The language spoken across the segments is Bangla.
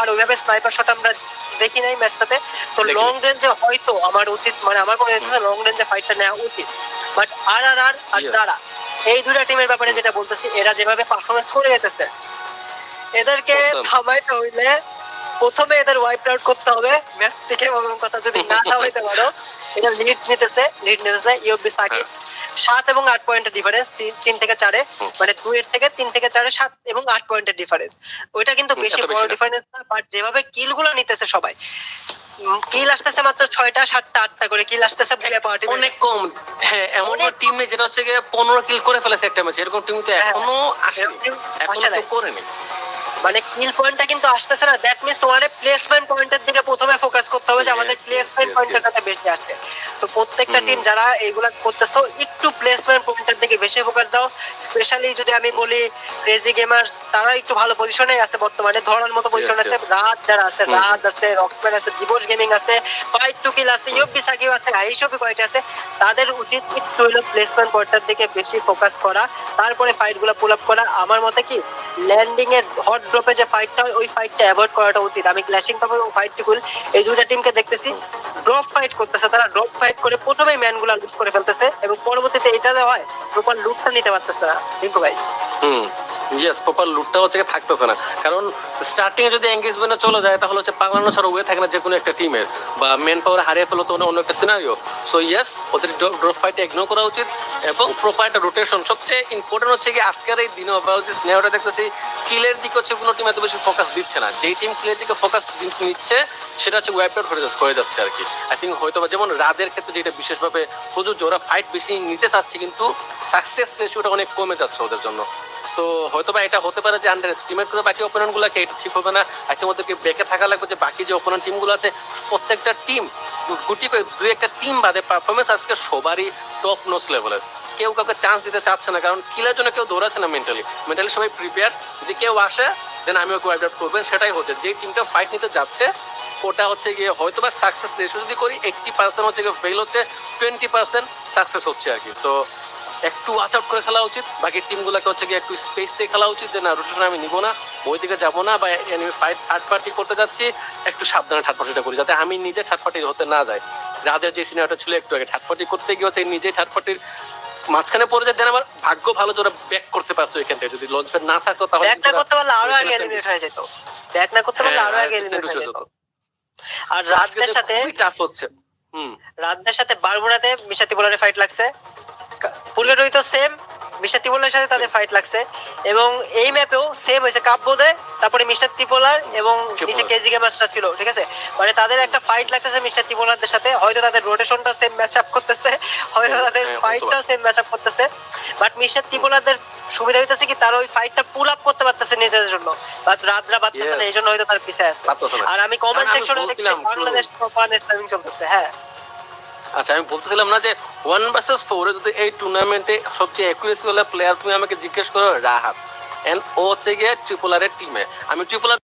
আর ওইভাবে স্নাইপার শট আমরা দেখি নাই ম্যাচটাতে তো লং রেঞ্জে হয়তো আমার উচিত মানে আমার মনে হচ্ছে লং রেঞ্জে ফাইটটা নেওয়া উচিত। বাট আর আর আর আর দাঁড়া এই দুইটা টিমের ব্যাপারে যেটা বলতেছি এরা যেভাবে পারফরমেন্স করে যেতেছে এদেরকে থামাইতে হইলে প্রথমে এদের ওয়াইপ আউট করতে হবে। ম্যাচ থেকে কথা যদি না থামাইতে পারো এটা লিড নিতেছে লিড নিতেছে ইউবি সাকিব সাত এবং আট পয়েন্টের ডিফারেন্স তিন থেকে চারে মানে দুই এর থেকে তিন থেকে চারে সাত এবং আট পয়েন্টের ডিফারেন্স ওইটা কিন্তু বেশি বড় ডিফারেন্স না। বাট যেভাবে কিলগুলো নিতেছে সবাই কিল আসতেছে মাত্র ছয়টা সাতটা আটটা করে কিল আসতেছে পার্টি অনেক কম। হ্যাঁ এমন টিমে যেটা হচ্ছে গিয়ে পনেরো কিল করে ফেলেছে একটা ম্যাচে এরকম টিম তো হ্যাঁ। এখনও এরকম team এখনও তো করেনি। মানে কিল পয়েন্টটা কিন্তু আসতেছে না। দ্যাট মিন্স তোমার প্লেসমেন্ট পয়েন্টের দিকে প্রথমে ফোকাস করতে হবে যে আমাদের প্লেসমেন্ট yes, পয়েন্টটা যাতে বেশি আসে। তো প্রত্যেকটা টিম যারা এইগুলা করতেছো একটু প্লেসমেন্ট পয়েন্টের দিকে বেশি ফোকাস দাও। স্পেশালি যদি আমি বলি ক্রেজি গেমার্স তারা একটু ভালো পজিশনে আছে বর্তমানে। ধরার মতো পজিশন আছে রাত যারা আছে রাত আছে রকম্যান আছে দিবস গেমিং আছে ফাইট টু কিল আছে ইউবি সাকিব আছে আইসবি কয়টা আছে তাদের উচিত একটু হলো প্লেসমেন্ট পয়েন্টটার দিকে বেশি ফোকাস করা। তারপরে ফাইটগুলো পুল আপ করা। আমার মতে কি ল্যান্ডিং এর হট ড্রপে যে ফাইটটা হয়, ওই ফাইটটা অ্যাভয়েড করাটা উচিত। আমি ক্ল্যাশিং পাবো এবং ফাইট কুল এই দুইটা টিমকে দেখতেছি। ড্রপ ফাইট করতেছে তারা। ড্রপ ফাইট করে প্রথমেই ম্যানগুলো লুট করে ফেলতেছে এবং পরবর্তীতে এটা হয় প্রপার লুটটা নিতে পারতেছে না রিঙ্কু ভাই। হুম। ইয়েস প্রপার লুটটা হচ্ছে থাকতেছে না। কারণ স্টার্টিং এ যদি এঙ্গেজমেন্টে চলে যায়, তাহলে হচ্ছে পালানো ছাড়া ওয়ে থাকে না যে কোনো একটা টিমের বা মেন পাওয়ার হারিয়ে ফেলো তো অন্য একটা সিনারিও সো ইয়েস ওদের ড্রপ ফাইটে ইগনোর করা উচিত এবং প্রপার একটা রোটেশন সবচেয়ে ইম্পর্টেন্ট হচ্ছে কি আজকের এই দিনে আমরা হচ্ছে স্নেহটা দেখতেছি কিলের দিকে হচ্ছে কোনো টিম এত বেশি ফোকাস দিচ্ছে না। যেই টিম কিলের দিকে ফোকাস নিচ্ছে, সেটা হচ্ছে ওয়েব আউট হয়ে যাচ্ছে হয়ে যাচ্ছে আর কি। আই থিঙ্ক হয়তো যেমন রাদের ক্ষেত্রে যেটা বিশেষভাবে প্রযোজ্য, ওরা ফাইট বেশি নিতে চাচ্ছে, কিন্তু সাকসেস রেশিওটা অনেক কমে যাচ্ছে ওদের জন্য। তো হয়তো বা এটা হতে পারে যে আন্ডার এস্টিমেট করে বাকি ওপেনার গুলাকে এটা ঠিক হবে না। এখন ওদেরকে বেঁকে থাকা লাগবে যে বাকি যে ওপেনার টিমগুলো আছে, প্রত্যেকটা টিম গুটি করে দুই একটা টিম বাদে পারফরমেন্স আজকে সবারই টপ নোস লেভেলের কেউ কাউকে চান্স দিতে চাচ্ছে না, কারণ কিলের জন্য কেউ দৌড়াচ্ছে না মেন্টালি মেন্টালি সবাই প্রিপেয়ার যদি কেউ আসে দেন আমি ওকে ওয়াইড আউট করবেন সেটাই হচ্ছে, যে টিমটা ফাইট নিতে যাচ্ছে, ওটা হচ্ছে গিয়ে হয়তো বা সাকসেস রেশিও যদি করি এইটটি পার্সেন্ট হচ্ছে গিয়ে ফেল হচ্ছে টোয়েন্টি পার্সেন্ট সাকসেস হচ্ছে আর কি। সো একটু ওয়াচ আউট করে খেলা উচিত। বাকি টিমগুলোকে হচ্ছে গিয়ে একটু স্পেস দিয়ে খেলা উচিত যে না রোটেশন আমি নিবো না। ওই দিকে যাব না বা এনিমি ফাইট থার্ড পার্টি করতে যাচ্ছি। একটু সাবধানে থার্ড পার্টিটা করি যাতে আমি নিজে থার্ড পার্টি হতে না যাই। রাদের যে সিনেমাটা ছিল একটু আগে থার্ড পার্টি করতে গিয়ে হচ্ছে নিজে থার্ড পার্টির মাঝখানে পড়ে যায়। দেন আমার ভাগ্য ভালো যে ওরা ব্যাক করতে পারছ এখান থেকে। যদি লঞ্চ প্যাড না থাকতো তাহলে ব্যাক না করতে পারলে আরও আগে এলিমিনেট হয়ে যেত। ব্যাক না করতে পারলে হ্যাঁ, আরও আগে এলিমিনেট হয়ে যেত। আর রাজদের সাথে খুবই টাফ হচ্ছে। হুম। রাজদের সাথে বারমুড়াতে মিশাতি বোলারের ফাইট লাগছে। পুলেরই তো সেম মিশাতি বোলারের সাথে তাদের ফাইট লাগছে। এবং এই ম্যাপেও সেম হয়েছে কাব্যদে তারপরে মিস্টার ত্রিপোলার এবং নিচে কেজি গেমার্সটা ছিল ঠিক আছে? মানে তাদের একটা ফাইট লাগতেছে মিস্টার ত্রিপোলারদের সাথে হয়তো তাদের রোটেশনটা সেম ম্যাচ আপ করতেছে হয়তো তাদের ফাইটটাও সেম ম্যাচ আপ করতেছে। বাট মিস্টার ত্রিপোলারদের সুবিধা হইতেছে কি তারা ওই ফাইটটা পুল আপ করতে পারতেছে নিজেদের জন্য। বাট রাতরা পারতেছে না. এই জন্য হয়তো তার পিছিয়ে আছে। আর আমি কমেন্ট সেকশনে দেখছি বাংলাদেশ প্রপার স্ট্রিমিং চলতেছে হ্যাঁ। আচ্ছা আমি বলতেছিলাম না যে ওয়ান ভার্সেস ফোরে যদি এই টুর্নামেন্টে সবচেয়ে অ্যাকুরেসি প্লেয়ার তুমি আমাকে জিজ্ঞেস করো, রাহাত। এন্ড ও হচ্ছে গিয়ে ট্রিপোলারের টিমে আমি ট্রিপোলার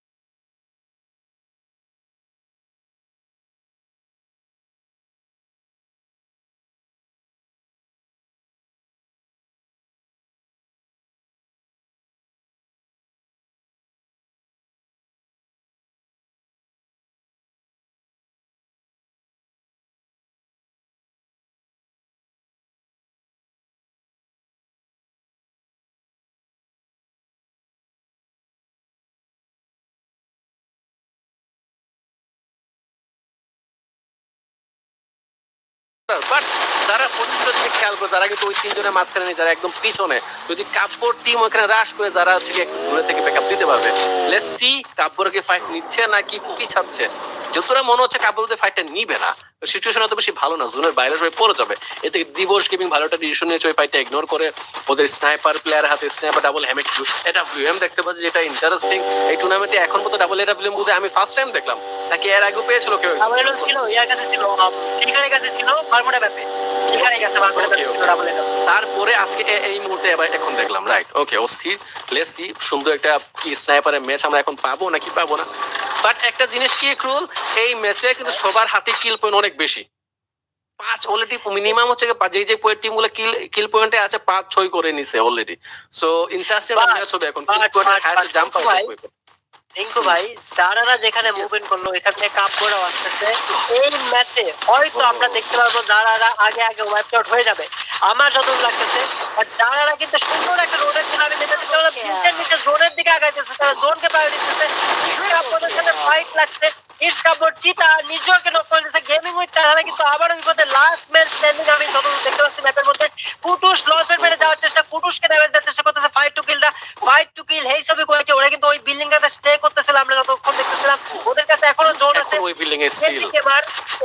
বাট যারা প্রতিশ্রুতি খেয়াল করে, যারা কিন্তু ওই তিনজনের মাঝখানে নেই, যারা একদম পিছনে, যদি কাব্যর টিম ওখানে রাশ করে, যারা হচ্ছে দূরে থেকে ব্যাকআপ দিতে পারবে। লেটস সি কাব্যরকে ফাইট নিচ্ছে নাকি পিছাচ্ছে যতটা মনে হচ্ছে কাব্যরদের ফাইটটা নিবে না সিচুয়েশন অত বেশি ভালো না জোনের বাইরে সবাই পড়ে যাবে। এতে দিবস গেমিং ভালো একটা ডিসিশন নিয়েছে ওই ফাইটটা ইগনোর করে ওদের স্নাইপার প্লেয়ার হাতে স্নাইপার ডাবল হ্যামেক এটা ভিউএম দেখতে পাচ্ছি যেটা ইন্টারেস্টিং এই টুর্নামেন্টে এখন পর্যন্ত ডাবল এটা ফিল্ম বুঝে আমি ফার্স্ট টাইম দেখলাম। নাকি এর আগেও পেয়েছিল কেউ? ছিল ইয়ার কাছে ছিল ফিকারের কাছে ছিল বারমুডা ম্যাপে ফিকারের কাছে বারমুডা ছিল ডাবল এটা। তারপরে আজকে এই মুহূর্তে এবার এখন দেখলাম রাইট ওকে অস্থির লেটস সি সুন্দর একটা কি স্নাইপারের ম্যাচ আমরা এখন পাবো নাকি পাবো না? বাট একটা জিনিস কি ক্রুল এই ম্যাচে কিন্তু সবার হাতে কিল পয়েন্ট অনেক বেশি। পাঁচ অলরেডি মিনিমাম হচ্ছে যে যে টিমগুলো কিল কিল পয়েন্টে আছে পাঁচ ছয় করে নিছে অলরেডি সো ইন্টারেস্টিং ম্যাচ হবে এখন। জাম্প রিঙ্কু ভাই যারা যেখানে মুভমেন্ট করল এখান থেকে কাপ করে আসতেছে। এই ম্যাচে হয়তো Oh. আমরা দেখতে পারব যারা আগে আগে ওয়াইপ আউট হয়ে যাবে। আমার যতদূর লাগতেছে আর যারা কিন্তু সুন্দর একটা রোডের ছিল আমি দেখতে পেলাম নিচের নিচে জোনের দিকে আগাইতেছে তারা জোনকে প্রায়োরিটি দিতেছে। কাপড়ের সাথে ফাইট লাগছে। ইটস কাপড় চিতা নিজকে নক করে দিতেছে। গেমিং উইথ তারা কিন্তু আবারও বিপদে লাস্ট ম্যাচ স্ট্যান্ডিং আমি যতদূর দেখতে পাচ্ছি ম্যাপের মধ্যে। কুটুস লস মেরে যাওয়ার চেষ্টা কুটুসকে ড্যামেজ দেওয়ার চেষ্টা করতেছে ফাইট টু। কিলটা ফাইট টু কিল এই ছবি করেছে। ওরা কিন্তু ওই বিল্ডিং টাতে স্টে করতেছিল আমরা যতক্ষণ দেখতেছিলাম। ওদের কাছে এখনও জোন আছে। ওই বিল্ডিং এ স্টিল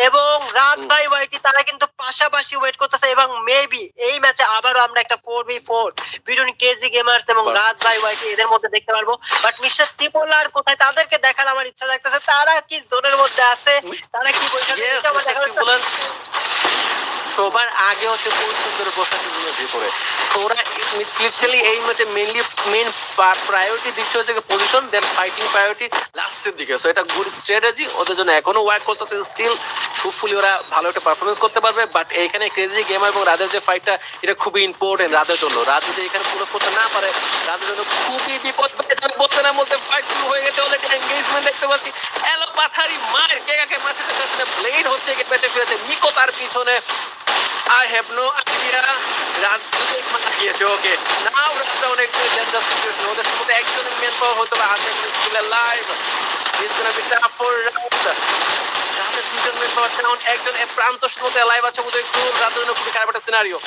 এবং রাত ভাই ওয়াইটি তারা কিন্তু পাশাপাশি ওয়েট করতেছে এবং মেবি এই ম্যাচে আবারও আমরা একটা four B four between KG gamers এবং. রাত ভাই ওয়াইটি এদের মধ্যে দেখতে পারব। বাট মিস্টার ত্রিপোলার কোথায়? তাদেরকে দেখার আমার ইচ্ছা থাকতেছে তারা কি জোনের মধ্যে আছে? তারা কি পজিশনে সবার আগে হচ্ছে খুব সুন্দর বসা দিল ভিতরে। ওরা লিটারালি এই মধ্যে মেইনলি মেন প্রায়োরিটি দিচ্ছে হচ্ছে পজিশন দেন ফাইটিং প্রায়োরিটি লাস্টের দিকে। সো এটা গুড স্ট্র্যাটেজি ওদের জন্য এখনও ওয়ার্ক করতেছে স্টিল হোপফুলি ওরা ভালো একটা পারফরমেন্স করতে পারবে বাট এইখানে ক্রেজি গেম এবং রাদের যে ফাইটটা এটা খুবই ইম্পর্টেন্ট রাদের জন্য। রাত যদি এখানে পুরো করতে না পারে রাদের জন্য খুবই বিপদ যাবে। বলতে না বলতে ফাইট শুরু হয়ে গেছে অলরেডি এনগেজমেন্ট দেখতে পাচ্ছি। এলো পাথারি মার, কে কাকে মারছে কাছে ব্লেড হচ্ছে কে পেটে ফিরেছে। মিকো তার পিছনে। আই হ্যাভ নো আইডিয়া রাত দুটো মারা গিয়েছে ওকে নাও রাতটা অনেক ডেঞ্জার সিচুয়েশন ওদের মধ্যে একজনের মেন পাওয়ার হতে পারে হাতে school live is gonna be tough for রাত দুজন মেন পাওয়ার ডাউন একজন প্রান্ত মধ্যে লাইভ আছে বোধহয় একটু রাতের জন্য খুবই খারাপ একটা scenario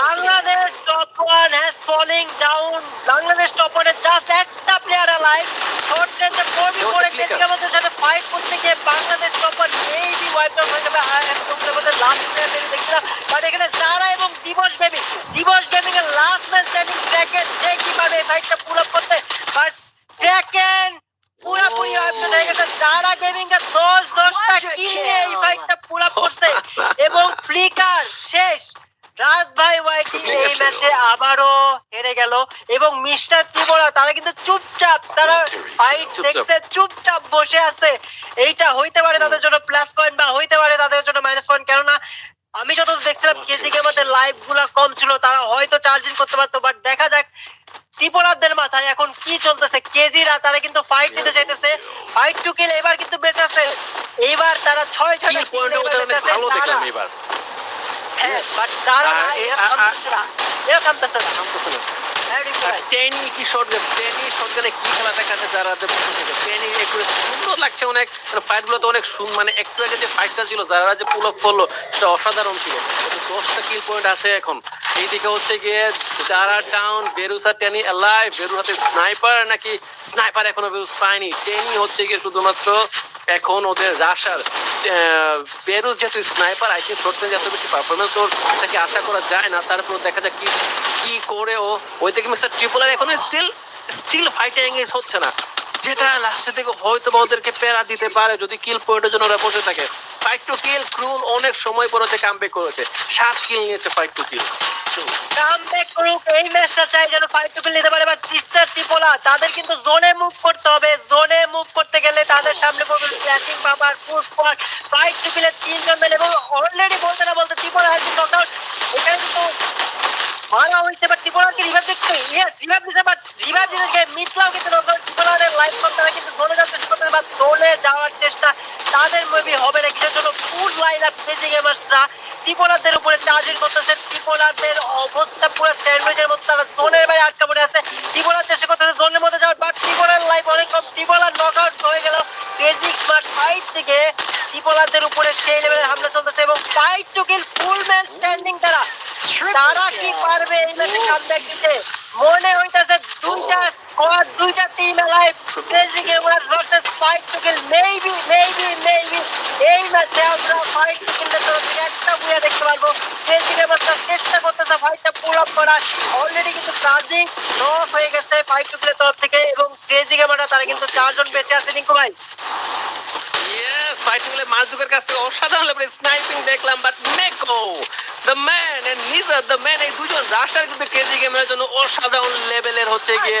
Bangladesh top one has falling down Bangladesh top ওয়ানে জাস্ট একটা প্লেয়ার অ্যালাইভ শর্ট রেঞ্জে ফোরে দেখলি কেজির মধ্যে সাথে ফাইট করতে গিয়ে Bangladesh top one maybe wipe out হয়ে যাবে। আর একদমের মধ্যে লাস্ট প্লেয়ার দেখি দেখছিলাম বাট এখানে যারা এবং দিবস গেমিং দিবস গেমিং এর লাস্ট ম্যাচ স্ট্যান্ডিং ব্র্যাকেট যে কি পাবে এই ফাইটটা পুল আপ করতে? বাট সেকেন্ড পুরাপুরি আউট হয়ে গেছে। যারা গেমিং এর 10 10টা কিল নিয়ে এই ফাইটটা আপ করছে। এবং ফ্লিকার শেষ। রাত ভাই ওয়াইটি এই ম্যাচে আবারও হেরে গেল। এবং মিস্টার ত্রিপুরা তারা কিন্তু চুপচাপ তারা ফাইট দেখছে চুপচাপ বসে আছে। এইটা হইতে পারে তাদের জন্য প্লাস পয়েন্ট বা হইতে পারে তাদের জন্য মাইনাস পয়েন্ট কেননা আমি যত দেখছিলাম কেজি গেমাদের লাইভগুলা কম ছিল তারা হয়তো চার্জিং করতে পারতো বাট দেখা যাক। ত্রিপুরাদের মাথায় এখন কি চলতেছে? কেজিরা তারা কিন্তু ফাইট নিতে চাইতেছে। ফাইট টু কিল এবার কিন্তু বেঁচে আছে। এইবার তারা ছয় ছয় পয়েন্টে ভালো দেখলাম এবার হ্যাঁ বাট যারা আর না, এরা আ- আ- থামতেছে না। এরা থামতেছে না। থামতেছে না। রিঙ্কু আর ভাই। টেনি কি শটগান কি খেলা দেখাচ্ছে যারা যে টেনি একটু সুন্দর লাগছে অনেক ফাইট তো অনেক মানে একটু আগে যে ফাইটটা ছিল যারা যে পুল আপ করল সেটা অসাধারণ ছিল দশটা কিল পয়েন্ট আছে এখন এইদিকে হচ্ছে গিয়ে যারা টাউন বেরুসা টেনি এলাই হাতে স্নাইপার নাকি স্নাইপার এখনও বেরুস পায়নি টেনি হচ্ছে গিয়ে শুধুমাত্র এখন ওদের রাশার বেরুস যেহেতু sniper I think short range এত বেশি পারফরমেন্স ওর, তাকে আশা করা যায় না। তারপর দেখা যাক কি কি করে ও। ওই থেকে মিস্টার ট্রিপুলার এখনও স্টিল স্টিল ফাইটিং হচ্ছে না। যেটা লাস্টের দিকে হয়তো ওদেরকে প্যারা দিতে পারে যদি কিল পয়েন্টের জন্য ওরা বসে থাকে। ফাইট টু কিল ক্রুল অনেক সময় পর হচ্ছে কামব্যাক করেছে। সাত কিল নিয়েছে ফাইট টু কিল কামব্যাক করুক, এই ম্যাচটা চাই যেন ফাইট টু নিতে পারে। বাট সিস্টার ত্রিপোলা তাদের কিন্তু জোনে মুভ করতে হবে। জোনে মুভ করতে গেলে তাদের সামনে পড়বে ক্ল্যাশিং পাবার পুশ পর ফাইট টু কিলে তিনজন মেলে এবং অলরেডি বলতে না বলতে ত্রিপোলা হ্যাজ নকআউট এখানে কিন্তু মারা হইছে বাট ত্রিপোলাকে রিভাইভ দেখতে ইয়েস রিভাইভ দিতে বাট রিভাইভ দিতে মিথলাও কিন্তু নকআউট লাইফ কম কিন্তু জোনে যাওয়ার চেষ্টা করতে বা জোনে যাওয়ার চেষ্টা তাদের মেবি হবে না। কিসের জন্য? ফুল লাইন আপ বেজে গেমার্সরা ত্রিপোলারদের উপরে চার্জিং করতেছে। ত্রিপোলারদের অবস্থা পুরো স্যান্ডউইচের মতো, তারা জোনের বাইরে আটকা পড়ে আছে। ত্রিপোলার চেষ্টা করতেছে জোনের মধ্যে যাওয়ার বাট ত্রিপোলার লাইফ অনেক কম ত্রিপোলার নকআউট হয়ে গেল। বেজিক মার সাইড থেকে ত্রিপোলারদের উপরে সেই লেভেলের হামলা চলতেছে এবং fight to kill full man standing তারা। তারা কি পারবে? এই ম্যাচে কামব্যাক দিতে মনে হইতাছে দুইটা দুইটা team live crazy gamers versus fight to kill maybe maybe maybe এই ম্যাচে আমরা ফাইট টু কিল থেকে একটা বুয়া দেখতে পারব। ক্রেজি গেমার্সরা চেষ্টা করতেছে ফাইটটা পুল আপ করার অলরেডি কিন্তু চার্জিং অফ হয়ে গেছে ফাইট টু কিলের তরফ থেকে এবং ক্রেজি গেমাররা তারা কিন্তু চারজন বেঁচে আছে। রিঙ্কু ভাই। ইয়েস ফাইটিংগুলো মাসদুকের কাছ থেকে অসাধারণ লেভেলের স্নাইপিং দেখলাম but Meko the man and Nizar the man এই দুজন রাস্টার কিন্তু কেজি গেমের জন্য অসাধারণ লেভেলের হচ্ছে গিয়ে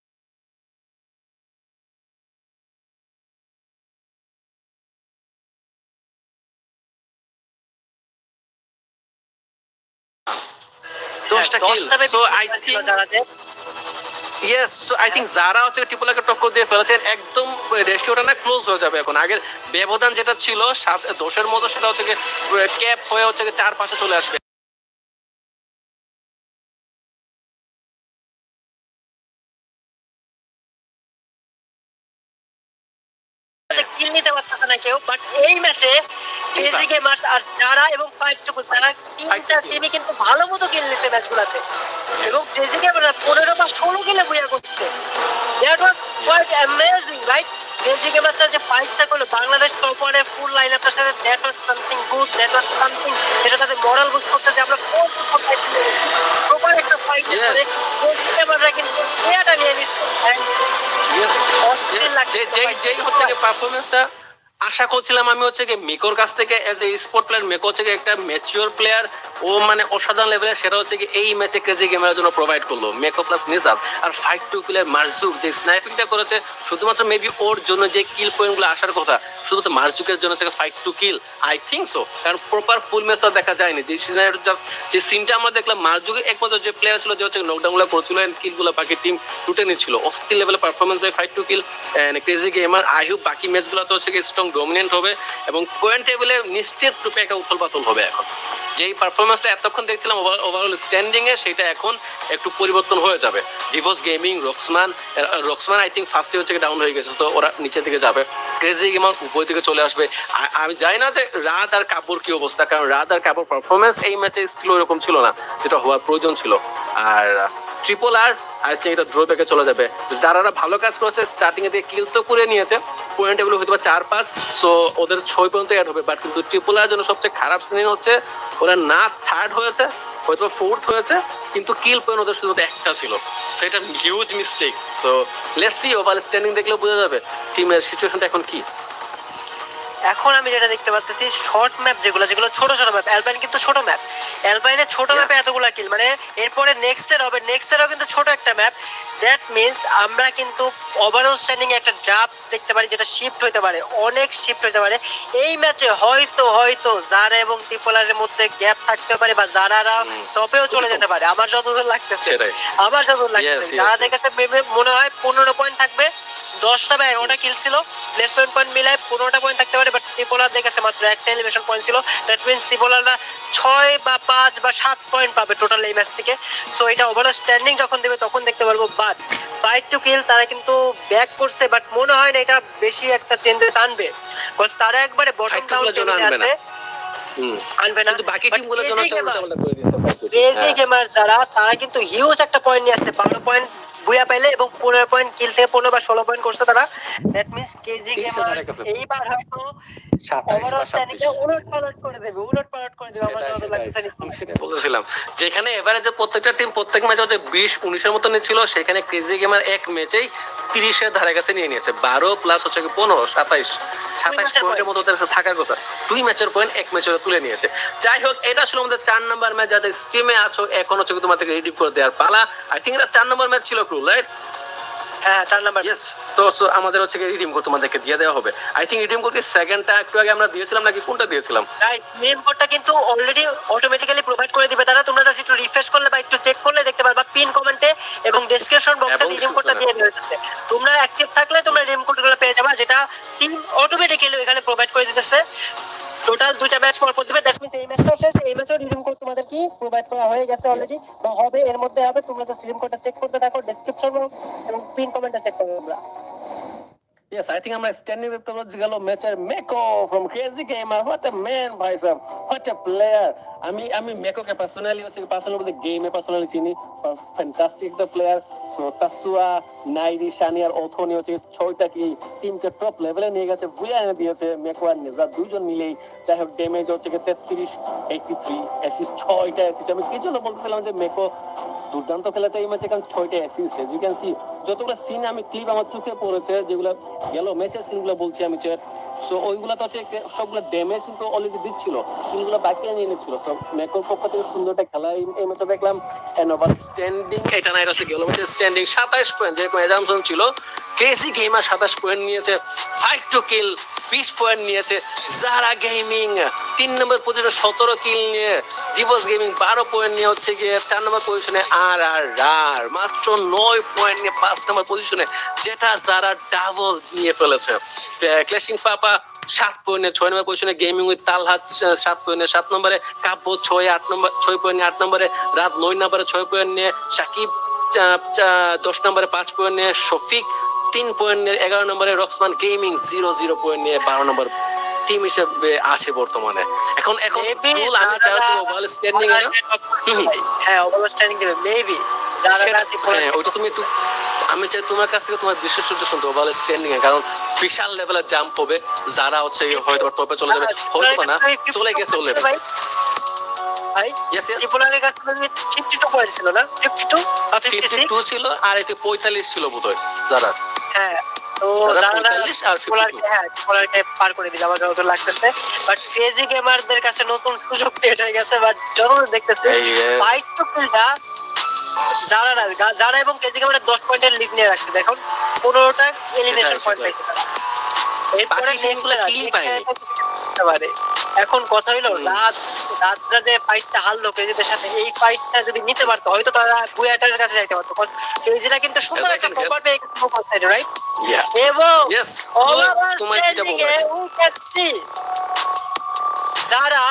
দশটা kill so I think yes so I think যারা হচ্ছে ট্রিপলাকে টক্কর দিয়ে ফেলেছেন একদম রেশিওটা না ক্লোজ হয়ে যাবে এখন। আগের ব্যবধান যেটা ছিল সাত দশের মতো সেটা হচ্ছে ক্যাপ হয়ে হচ্ছে চার পাঁচে চলে আসবে। কিল নিতে পারতেছে না কেউ বাট এই ম্যাচে কেজি গেমার্স আর যারা এবং ফাইভটুকু তারা তিনটা টিমই কিন্তু ভালো মতো কিল ম্যাচগুলোতে এবং কেজি গেমাররা পনেরো বা ষোলো কিলে বুয়া করছে that was quite amazing right KG গেমার্সটা যে ফাইটটা করল বাংলাদেশ টপারে ফুল লাইন আপটার সাথে that was something good that was something এটা তাদের মরাল বুঝ করতে যে আমরা কোন ফাইট প্রপার একটা ফাইট গেমাররা কিন্তু প্লেয়ারটা নিয়ে নিচ্ছে যেই যেই হচ্ছে পারফরমেন্সটা আশা করছিলাম আমি হচ্ছে কি মিকোর কাছ থেকে as a support player Meko হচ্ছে গিয়ে একটা ম্যাচিওর প্লেয়ার ও মানে অসাধারণ লেভেলের সেটা হচ্ছে কি এই ম্যাচে ক্রেজি গেমের জন্য প্রোভাইড করল। মেকো প্লাস নিজাদ আর ফাইভ টু কিলের মার্জুক যে স্নাইপিংটা করেছে, শুধুমাত্র মেবি ওর জন্য যে কিল পয়েন্টগুলো আসার কথা, শুধুমাত্র মার্জুকের জন্য হচ্ছে fight to kill I think so কারণ প্রপার ফুল ম্যাচটা দেখা যায়নি। যে সিনারিও জাস্ট যে সিনটা আমরা দেখলাম মার্জুকে একমাত্র যে প্লেয়ার ছিল, যে হচ্ছে নকডাউনগুলো করছিল এন্ড কিলগুলো বাকি টিম টুটে নিচ্ছিল। অস্থির লেভেলের performance by fight to kill and crazy gamer I hope বাকি ম্যাচগুলো তো হচ্ছে কি স্ট্রং ডমিনেন্ট হবে এবং পয়েন্ট টেবিলে নিশ্চিত রূপে একটা উথল পাথল হবে এখন। যেই পারফরমেন্সটা এতক্ষণ দেখছিলাম ওভারঅল স্ট্যান্ডিং এ সেটা এখন একটু পরিবর্তন হয়ে যাবে। Divorce gaming Roxman Roxman I think ফার্স্টে হচ্ছে ডাউন হয়ে গেছে, তো ওরা নিচের দিকে যাবে। ক্রেজি গেমার উপর দিকে চলে আসবে। আমি জানি না যে রাত আর কাপুর কি অবস্থা, কারণ রাত আর কাপড় পারফরমেন্স এই ম্যাচে স্টিল ওরকম ছিল না, যেটা হওয়ার প্রয়োজন ছিল। আর ট্রিপল আর আই থিঙ্ক এটা ড্র ব্যাকে চলে যাবে। যারা ভালো কাজ করেছে স্টার্টিং এ দিয়ে কিল তো করে নিয়েছে পয়েন্ট এগুলো হয়তো চার পাঁচ সো ওদের ছয় পর্যন্ত অ্যাড হবে বাট কিন্তু ট্রিপল আর জন্য সবচেয়ে খারাপ সিন হচ্ছে, ওরা না থার্ড হয়েছে হয়তো ফোর্থ হয়েছে, কিন্তু কিল পয়েন্ট ওদের শুধু একটা ছিল সো এটা হিউজ মিস্টেক সো লেসি ওভার স্ট্যান্ডিং দেখলে বোঝা যাবে টিমের সিচুয়েশনটা এখন কি। এখন আমি যেটা দেখতে পাচ্ছি শর্ট ম্যাপ যেগুলো যেগুলো ছোট ছোট ম্যাপ অ্যালবাইন কিন্তু ছোট ম্যাপ অ্যালবাইনের ছোট ম্যাপে এতগুলো কিল মানে এরপরে নেক্সট এর হবে নেক্সট এরও কিন্তু ছোট একটা ম্যাপ দ্যাট মিন্স আমরা কিন্তু ওভারঅল স্ট্যান্ডিং একটা ড্রাপ দেখতে পারি যেটা শিফট হতে পারে অনেক শিফট হতে পারে। এই ম্যাচে হয়তো হয়তো জারা এবং ত্রিপোলারের মধ্যে গ্যাপ থাকতে পারে বা জারারা। টপেও চলে যেতে পারে। আমার যতদূর লাগতেছে আমার যতদূর লাগতেছে। যারা. দেখাতে মনে হয় পনেরো পয়েন্ট থাকবে। দশটা বা এগারোটা কিল ছিল। প্লেসমেন্ট পয়েন্ট মিলায় পনেরোটা পয়েন্ট থাকতে পারে বাট ত্রিপোলার দেখেছে মাত্র একটা এলিভেশন পয়েন্ট ছিল। দ্যাট মিনস ত্রিপোলাররা ছয় বা পাঁচ বা সাত পয়েন্ট পাবে টোটাল এই ম্যাচ থেকে। সো এটা ওভারঅল স্ট্যান্ডিং যখন দেবে তখন দেখতে পারব। বাট ফাইট টু কিল তারা কিন্তু ব্যাক করছে বাট মনে হয় না এটা বেশি একটা চেঞ্জেস আনবে। Because তারা একবারে বটম ডাউন kill এর আনবে না। হুম। আনবে না। বাকি But টিমগুলোর জন্য হ্যাঁ। তারা কিন্তু হিউজ একটা পয়েন্ট নিয়ে আসছে। বারো পয়েন্ট বুয়া পাইলে এবং পনেরো পয়েন্ট কিল থেকে পনেরো বা ষোলো পয়েন্ট করছে তারা। দ্যাট মিনস কেজি তিরিশের ধারে কাছে। এইবার হয়তো সাতাইশ ওভারঅল বা উলট পালট করে দেবে উলট পালট করে দেবে আমার যত সেটাই। লাগতেছে আমি সেটাই। বলতেছিলাম। যেখানে এভারেজে প্রত্যেকটা টিম প্রত্যেক ম্যাচে হচ্ছে বিশ উনিশের মতো নিচ্ছিল সেখানে ক্রেজি গেমার এক ম্যাচেই তিরিশের ধারে কাছে নিয়ে নিয়েছে। বারো প্লাস হচ্ছে কি পনেরো সাতাইশ। সাতাইশ পয়েন্টের মতো থাকার কথা। দুই ম্যাচের পয়েন্ট এক ম্যাচে তুলে নিয়েছে। যাই হোক এটা ছিল আমাদের চার নম্বর ম্যাচ যাদের স্টিমে আছো এখন হচ্ছে কি তোমাদেরকে রিডিভ করে দেওয়ার পালা। আই থিঙ্ক এটা চার নম্বর ম্যাচ ছিল ক্রু রাইট হ্যাঁ চার নাম্বার। ইয়েস তো আমাদের হচ্ছে রিডিম কোড তোমাদেরকে দিয়ে দেওয়া হবে। আই থিঙ্ক রিডিম কোড কি সেকেন্ডটা একটু আগে আমরা দিয়েছিলাম নাকি কোনটা দিয়েছিলাম? মেন কোডটা কিন্তু অলরেডি অটোমেটিক্যালি প্রোভাইড করে দিবে। তারা তোমরা জাস্ট একটু রিফ্রেশ করলে বা একটু চেক করলে দেখতে পারবা পিন কমেন্টে এবং ডেসক্রিপশন বক্সে রিডিম কোডটা দিয়ে দেওয়া তোমরা অ্যাক্টিভ থাকলে তোমরা রিডিম কোডগুলো পেয়ে যাবে যেটা টিম অটোমেটিক্যালি এখানে প্রোভাইড করে দিতেছে। টোটাল দুইটা ম্যাচ পর পর দিবে। দ্যাট মিন্স এই ম্যাচটাও শেষ। এই ম্যাচও রিডিম কোড তোমাদের কি? প্রোভাইড করা হয়ে গেছে অলরেডি বা হবে, এর মধ্যে হবে। তোমরা জাস্ট রিডিম কোডটা চেক করতে থাকো ডেসক্রিপশন এবং পিন কমেন্টটা চেক করো তোমরা। Yes, I think আমরা স্ট্যান্ডিং দেখতে পাচ্ছি গেল ম্যাচের Meko from crazy gamer what a ভাই সাহেব হোয়াট এ প্লেয়ার আমি আমি মেকোকে পার্সোনালি হচ্ছে পার্সোনালি বলতে গেমে পার্সোনালি চিনি ফ্যান্টাস্টিক একটা প্লেয়ার সো তাসুয়া নাইরি শানিয়ার ওথনি হচ্ছে ছয়টা কি টিমকে টপ লেভেলে নিয়ে গেছে বুয়া এনে দিয়েছে মেকো আর নেজা দুইজন মিলেই যাই হোক ড্যামেজ হচ্ছে তেত্রিশ এইটটি থ্রি অ্যাসিস ছয়টা অ্যাসিস আমি কি জন্য বলতেছিলাম যে মেকো দুর্দান্ত খেলেছে এই ম্যাচে কারণ ছয়টা অ্যাসিস্ট ইউ ক্যান সি যতগুলো সিন আমি ক্লিপ আমার চোখে পড়েছে, যেগুলো গেল ম্যাচের সিনগুলো বলছি আমি চ্যাট সো ওইগুলো তো হচ্ছে সবগুলো ড্যামেজ কিন্তু অলরেডি দিচ্ছিল সিনগুলো বাকি নিয়ে নিচ্ছিল। সব ম্যাকোর পক্ষ থেকে সুন্দর একটা খেলা এই- ম্যাচে দেখলাম। এন্ড ওভার স্ট্যান্ডিং এটা না, এটা হচ্ছে গেল ম্যাচে স্ট্যান্ডিং সাতাশ পয়েন্ট যেরকম এজামসন ছিল কেসি গেমার সাতাশ পয়েন্ট নিয়েছে ফাইট টু কিল বিশ পয়েন্ট নিয়েছে জারা গেমিং তিন নম্বর পজিশনে সতেরো কিল নিয়ে দিবস গেমিং বারো পয়েন্ট নিয়ে হচ্ছে গিয়ে চার নম্বর পজিশনে আর আর আর মাত্র নয় পয়েন্ট নিয়ে পাঁচ নম্বর পজিশনে যেটা যারা ডাবল নিয়ে ফেলেছে। ক্লেশিং পাপা সাত পয়েন্টে ছয় নম্বর পজিশনে গেমিং উইথ তালহাত আহ, সাত পয়েন্টে সাত নম্বরে কাব্য ছয় আট নম্বর ছয় পয়েন্ট আট নম্বরে রাত নয় নম্বরে ছয় পয়েন্ট নিয়ে সাকিব দশ নম্বরে পাঁচ পয়েন্ট নিয়ে শফিক তিন পয়েন্ট নিয়ে এগারো নম্বরে Roxman gaming zero zero point নিয়ে বারো নম্বর টিম হিসেবে আছে বর্তমানে। এখন এখন Maybe আমি চাচ্ছি স্ট্যান্ডিং হ্যাঁ স্ট্যান্ডিং মেবি তুমি একটু আমি চাই তোমার কাছ থেকে তোমার বিশেষজ্ঞ শুনতে স্ট্যান্ডিং এ কারণ বিশাল লেভেলের জাম্প হবে। যারা হচ্ছে হয়তো টপে চলে যাবে। হয়তো না চলে গেছে অলরেডি ভাই। ভাই ইয়েস ইয়েস ত্রিপুরার কাছে ফিফটি টু পয়েন্ট ছিল না? ফিফটি টু বা ফিফটি ফিফটি সিক্স টু ছিল আর পঁয়তাল্লিশ ছিল বোধহয় যারা। হ্যাঁ তো যারা যারা 45 আর 52 ত্রিপুরাকে হ্যাঁ পার করে দিল আমার যত লাগতেছে বাট ক্রেজি গেমারদের কাছে নতুন সুযোগ ক্রিয়েট হয়ে গেছে বাট যত দেখতেছে এই, এ- ফাইট টু কিলটা যারা না যারা এবং কেজি গেমারের দশ পয়েন্টের লিড নিয়ে রাখছে দেখুন পনেরোটা এলিমিনেশন পয়েন্ট। পাইছে। এরপরে জিততে পারে। এখন কথা হইল। রাত রাতরা যে ফাইটটা হারলো কেজিদের সাথে এই ফাইটটা যদি নিতে পারতো হয়তো তারা বুয়াটার কাছে যাইতে পারতো। কেজিরা কিন্তু সুন্দর একটা কভার. পেয়ে গেছে রাইট এবং ইয়েস overall তোমার যেটা standing বলবে এ we can see যারা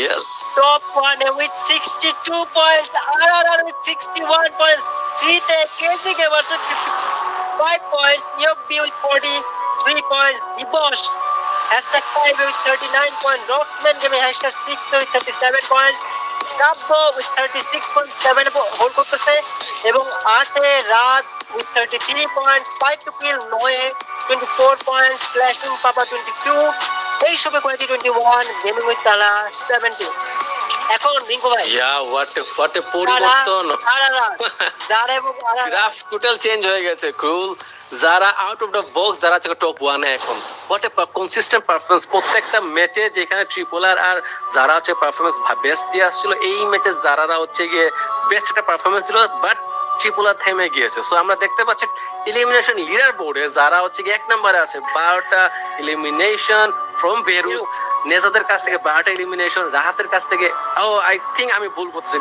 yes top one with 62 points, RRR with 61.3 তে কেজি গেমার্স with 55 নিয়োগ with 43 points, দিবস hashtag 5 with 39 points, Rockman Gaming hashtag 6 with 37 points, কাব্য with 36.7 হোল্ড করতেছে এবং আটে রাত with 33 points, fight to kill নয়ে 24 points, flashing পাপা 22, এই সবে কোয়ালিটি 21, গেমিং উইথ তালা 70 এখন রিঙ্কু ভাই ইয়া হোয়াট হোয়াট এ পরিবর্তন যারা এবং গ্রাফ টোটাল চেঞ্জ হয়ে গেছে ক্রুল যারা আউট অফ দ্য বক্স যারা হচ্ছে টপ ওয়ানে এখন। হোয়াট এ কনসিস্টেন্ট পারফরমেন্স প্রত্যেকটা ম্যাচে যেখানে ট্রিপোলার আর যারা হচ্ছে পারফরমেন্স বেস্ট দিয়ে আসছিল এই ম্যাচে যারারা হচ্ছে গিয়ে বেস্ট একটা পারফরমেন্স দিল বাট থেমে গিয়েছে। সো আমরা দেখতে পাচ্ছি এলিমিনেশন লিডার বোর্ডে যারা হচ্ছে এক নম্বরে আছে। বারোটা এলিমিনেশন ফ্রম নেজাদের কাছ থেকে বারোটা এলিমিনেশন রাহাতের কাছ থেকে। ও আই থিঙ্ক আমি ভুল করতেছি।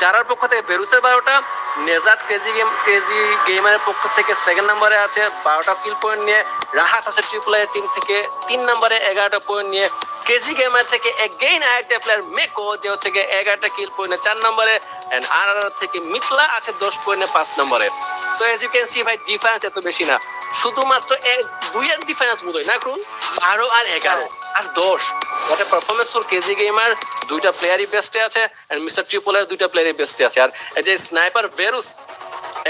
যারার পক্ষ থেকে বেরুসের বারোটা নেজাদ ক্রেজি গেম ক্রেজি গেমারের পক্ষ থেকে সেকেন্ড নম্বরে আছে, বারোটা কিল পয়েন্ট নিয়ে রাহাত আছে ট্রিপল এর টিম থেকে, তিন নম্বরে এগারোটা পয়েন্ট নিয়ে কেজি গেমার থেকে এগেইন আরেকটা প্লেয়ার মেকো যে গিয়ে এগারোটা কিল পয়েন্টে চার নম্বরে এন্ড আর আর থেকে মিথলা আছে দশ পয়েন্টে পাঁচ নম্বরে so as you can see ভাই ডিফারেন্স এত বেশি না। শুধুমাত্র এক- দুইয়ের ডিফারেন্স বোধহয়, না ক্রুল বারো আর এগারো, আর দশ। একটা পারফরমেন্স ফর কেজি গেমার দুইটা প্লেয়ারই বেস্টে আছে আর মিস্টার ট্রিপলের দুইটা প্লেয়ারই বেস্টে আছে। আর এই যে স্নাইপার বেরুস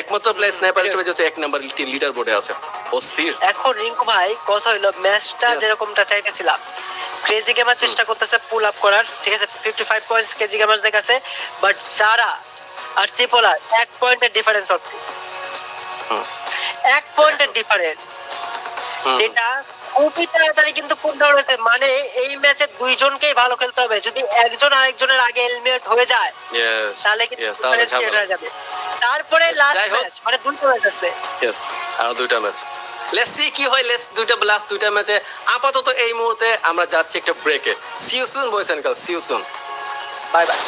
একমাত্র প্লেয়ার স্নাইপার হিসেবে যে হচ্ছে এক নাম্বার লিডার বোর্ডে আছে। অস্থির। এখন রিঙ্কু ভাই কথা হইল ম্যাচটা যেরকমটা চাইতেছিলাম। ক্রেজি গেমার চেষ্টা করতেছে পুল আপ করার ঠিক আছে? ফিফটি ফাইভ পয়েন্টস কেজি গেমার্সদের কাছে বাট যারা আর ত্রিপোলার এক পয়েন্টের ডিফারেন্স হুম। এক পয়েন্টের ডিফারেন্স যেটা খুবই তাড়াতাড়ি কিন্তু হয়েছে। মানে এই ম্যাচে দুইজনকেই ভালো খেলতে হবে। যদি একজন আরেকজনের আগে এলিমিনেট হয়ে যায় তাহলে কিন্তু। হয়ে যাবে। তারপরে লাস্ট ম্যাচ মানে দুটো ম্যাচ আছে। আরও দুইটা ম্যাচ লেটস সি কি হয় লেটস দুইটা লাস্ট দুইটা ম্যাচে আপাতত এই মুহূর্তে আমরা যাচ্ছি একটা ব্রেকে see you soon boys and girls see you soon bye bye